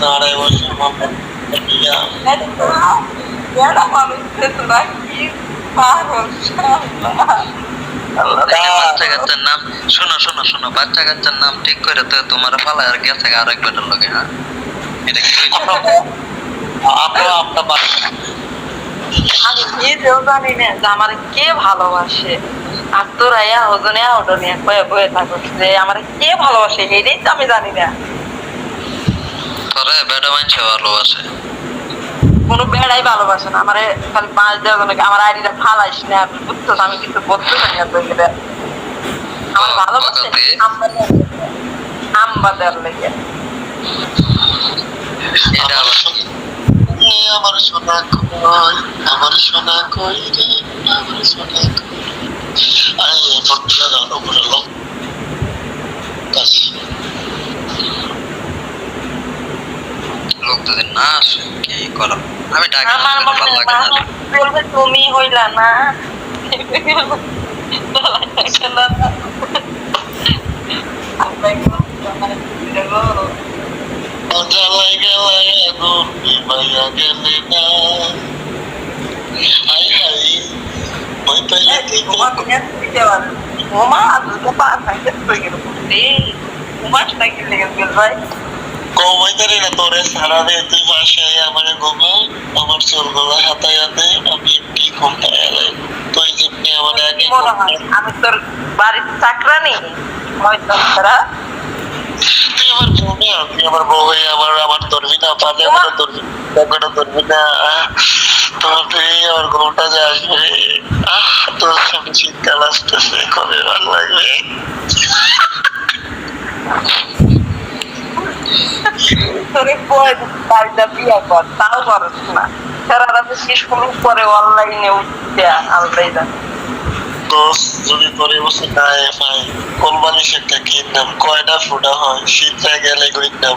না আড়াই বছর মোহাম্মদ বেড়া মানুষকে তোরা কি পাগল শালা। আল্লাহ রে। তা- বাচ্চা নাম শোনো শোনো শোনো বাচ্চা কাচ্চার নাম ঠিক করে তো তোমার ফালা আর গেছে আরেক বেটার লগে হ্যাঁ এটা কি হইছে? আপনারা আমি নিজেও জানি না যে আমার কে ভালোবাসে আর তোরা ইয়া বয়ে যে আমার কে ভালোবাসে এটাই তো আমি জানি না তোরে বেটা মানুষে ভালোবাসে। কোনো বেড়াই ভালোবাসে না। আমার খালি পাঁচ দেওয়ার জন্য আমার আইডিটা ফালাইস না? বুঝছ আমি কিছু বলতে জানি না তোকে আমার ভালোবাসে বাগাতে? আমবাদের লেগে। আমার সোনা- আমার সোনা কই? আমার সোনা কই রে? আমার সোনা কই আরে পড়তে দাও উপরে লোক কাছে লোক যদি না কি করা? আমি ডাকি আমার ভালো লাগে না। বলবে তুমি হইলা না। জ্বালাই গেলাই আগুন নিভাইয়া গেলে না হাই হাই মই পাইলে কি কমাই তারি না তোরে সারা তুই পাশে আমার ঘুমা আমার চোর গলা হাতায় হাতে আমি কি ঘুমটা এলে তুই যেমনি আমার আগে আমি তোর বাড়ির চাকরানি ময়দানরা তুই আমার বউ তুই আমার বউ হয়ে আমার আমার ধরবি না পালে আমার ধরবি টাকাটা ধরবি না তোমার আমার ঘুমটা যে আসবে আহ তোর সামনে শীতকাল আসতেছে কবে ভালো লাগবে? তোরে কয় বাড়িটা বিয়া কর তাও করস না। সারা রাতে শেষ করুক পরে অনলাইনে উঠতে আলদাই না। দোষ যদি তোর এবছর না পাই কোলবালিশ একটা কিনলাম কয়টা ফুটা হয়? শীতটা গেলে কিনলাম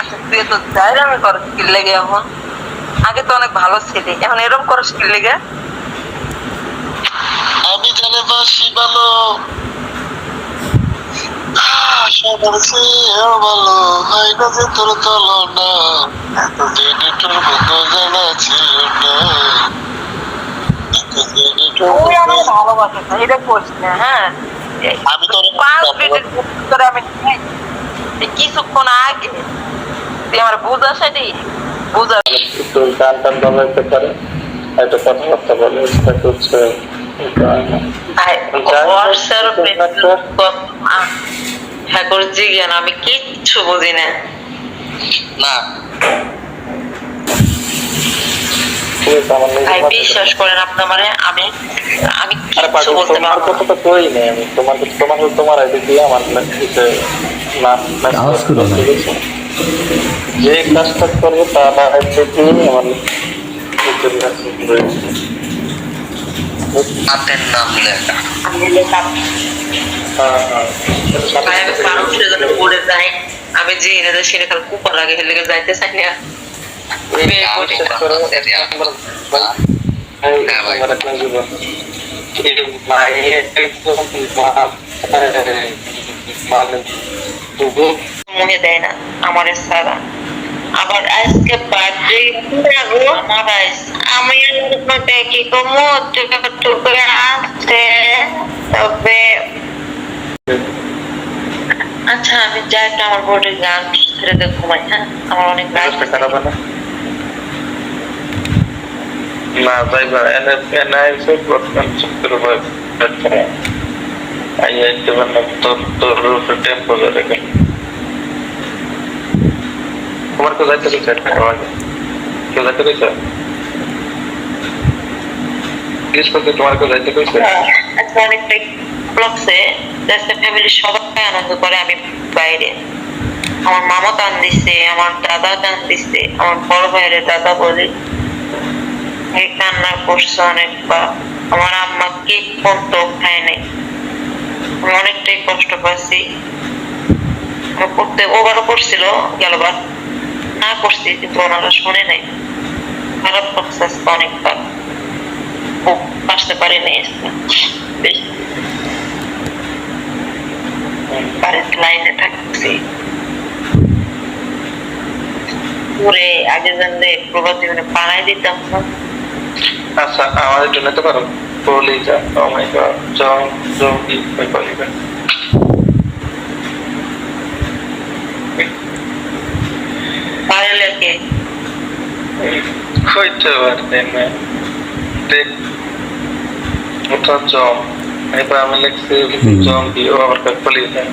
আচ্ছা তুই তো করস কি লেগে এখন। আগে তো অনেক ভালো ছিলি এখন এরকম করস কি লেগে আমি জানে বাসি ভালো আহ, সবার চেয়েও ভালো হয় না যে তোর তুলনা এতদিন তোর মতো জানা ছিল না হ্যাঁ আমি তোর আমি কিছুক্ষণ আগে তুই আমার বুঝা সেটি বুঝা একটু গান টান বাজাইতে পারে? একটা কথাবার্তা বলে এটা করছে হ্যাঁ করছি জ্ঞান আমি কিচ্ছু বুঝি না না ভাই বিশ্বাস করেন আপনি মানে আমি আমি পাগল, বলতে তোমার পারব না। কথা তো কই নেই আমি তোমার তোমার তোমার আইডি দিয়ে আমার কাছে আওয়াজ করো না। যে কাজটা করব তার আইডি দিয়ে আমার রয়েছে। হাতের নাম লেখা। আমি লেখা হ্যাঁ, হ্যাঁ। আমি যে এনেদের সিনে খালি কুপার লাগে হেলে যাইতে চাই না। হ্যাঁ মানে মনে দেয় না আমার সারা আবার আজকে বার্থডে আমার আমি আপনাকে কি কমো? করে আসছে তবে আচ্ছা আমি যাই একটু আমার বোর্ডে গান ছেড়ে দিয়ে ঘুমাই হ্যাঁ? আমার অনেক রাত করাবে না না যাইবা এনে এনে এসে প্রথম চক্র ভাই আই আইতে মানে তোর তোর রূপে টেম্পো ধরে গেল তোমার কেউ যাইতে দিচ্ছে? কেউ যাইতে দিচ্ছে? জিজ্ঞেস করতে তোমার কেউ আজকে ফ্যামিলির সবাই আনন্দ করে, আমি বাইরে। আমার মামা আমার দাদা আমার বড় ভাইয়ের দাদা কান্না করছে অনেকবার। আমার আম্মা খায় নাই। আমি অনেকটাই কষ্ট পাচ্ছি। করতে ওভারও করছিল গেলবার না করছি কিন্তু ওনারা শুনে নাই লাইনে থাকছি পুরে আগে জানলে প্রভাত জীবনে পাড়াই দিতাম আচ্ছা আমাদের জন্য তো পারো বলি যা ও মাই গড জম জম কি যা পারে লেগে হইতে পারতেন না দেখ ওটা জম এবার আমি লিখছি জম কি ও আমার কাছে বলি যা